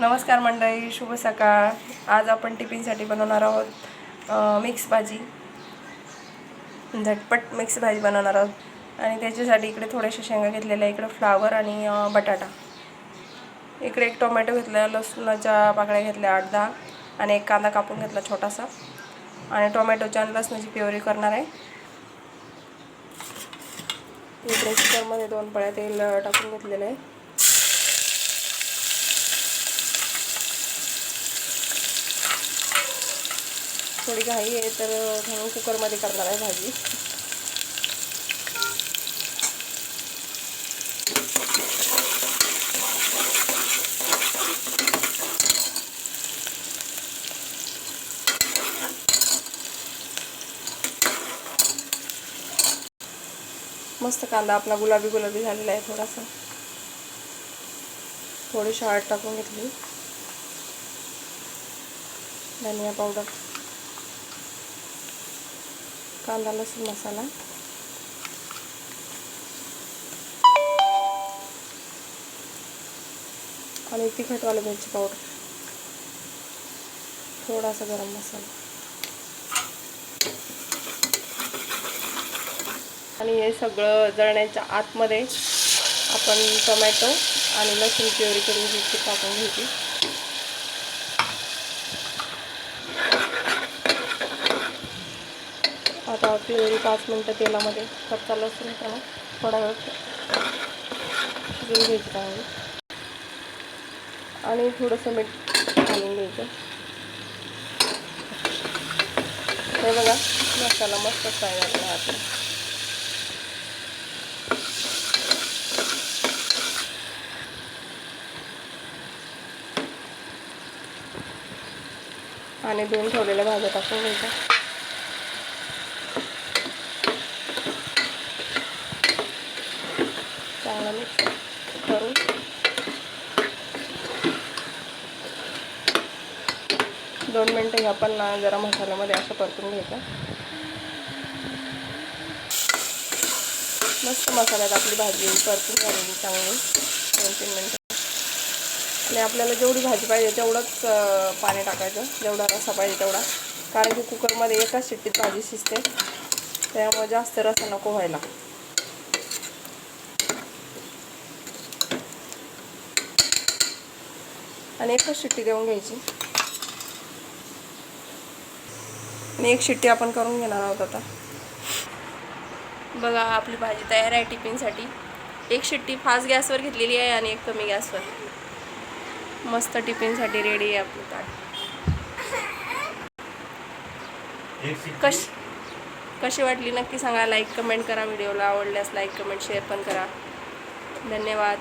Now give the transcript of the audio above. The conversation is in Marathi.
नमस्कार मंडळी शुभ सकाळ. आज आपण टिफिनसाठी बनवणार आहोत मिक्स भाजी. झटपट मिक्स भाजी बनवणार आहोत. आणि त्याच्यासाठी इकडे थोडेसे शेंगा घेतलेल्या इकडे फ्लावर आणि बटाटा. इकडे एक टोमॅटो घेतला लसणाच्या पाकळ्या घेतल्या आठ दहा. आणि एक कांदा कापून घेतला छोटासा. आणि टोमॅटोच्या आणि लसणाची प्युरी करणार आहे. इकडे कुकरमध्ये दोन पळ्या तेल टाकून घेतलेलं आहे. थोडी घाई आहे तर म्हणून कुकरमध्ये करणार आहे भाजी. मस्त कांदा आपला गुलाबी गुलाबी झालेला आहे थोडासा. थोडीशी शाळेत टाकून घेतली. धनिया पावडर. कांदा लसूण मसाला. आणि तिखटवालं मिरची पावडर. थोडासा गरम मसाला. आणि हे सगळं जळण्याच्या आतमध्ये आपण टोमॅटो आणि लसूण प्युरी करून घ्यायची टाकून घ्यायची. आता प्युरी पाच मिनटं तेलामध्ये कच्चा लसूण त्याला थोडा वेळ शिजून घ्यायचं चांगली आणि थोडंसं मीठ घालून घ्यायचं. हे बघा मसाला मस्त फ्राय झाला आहे आपला आणि दोन ठेवलेल्या भाज्या टाकून घ्यायच्या. चांगला मिक्स करून. दोन मिनटं ह्या पण ना जरा मसाल्यामध्ये असं परतून घ्यायचं. मस्त मसाल्यात आपली भाजी परतून घालून चांगली. दोन तीन मिनटं. आणि आपल्याला जेवढी भाजी पाहिजे तेवढंच पाणी टाकायचं. जेवढा रसा पाहिजे तेवढा. कारण की कुकरमध्ये एकाच शिट्टीत भाजी शिजते. त्यामुळे जास्त रसा नको व्हायला. आणि एकच शिट्टी देऊन घ्यायची. आणि एक शिट्टी आपण करून घेणार आहोत आता. बघा आपली भाजी तयार आहे टिफिनसाठी. एक शिट्टी फास्ट गॅसवर घेतलेली आहे आणि एक कमी गॅसवर. मस्त टिफिनसाठी रेडी आहे आपली ताट. कश कशी वाटली नक्की सांगा. लाईक कमेंट करा. व्हिडिओला आवडल्यास लाईक कमेंट शेअर पण करा. धन्यवाद.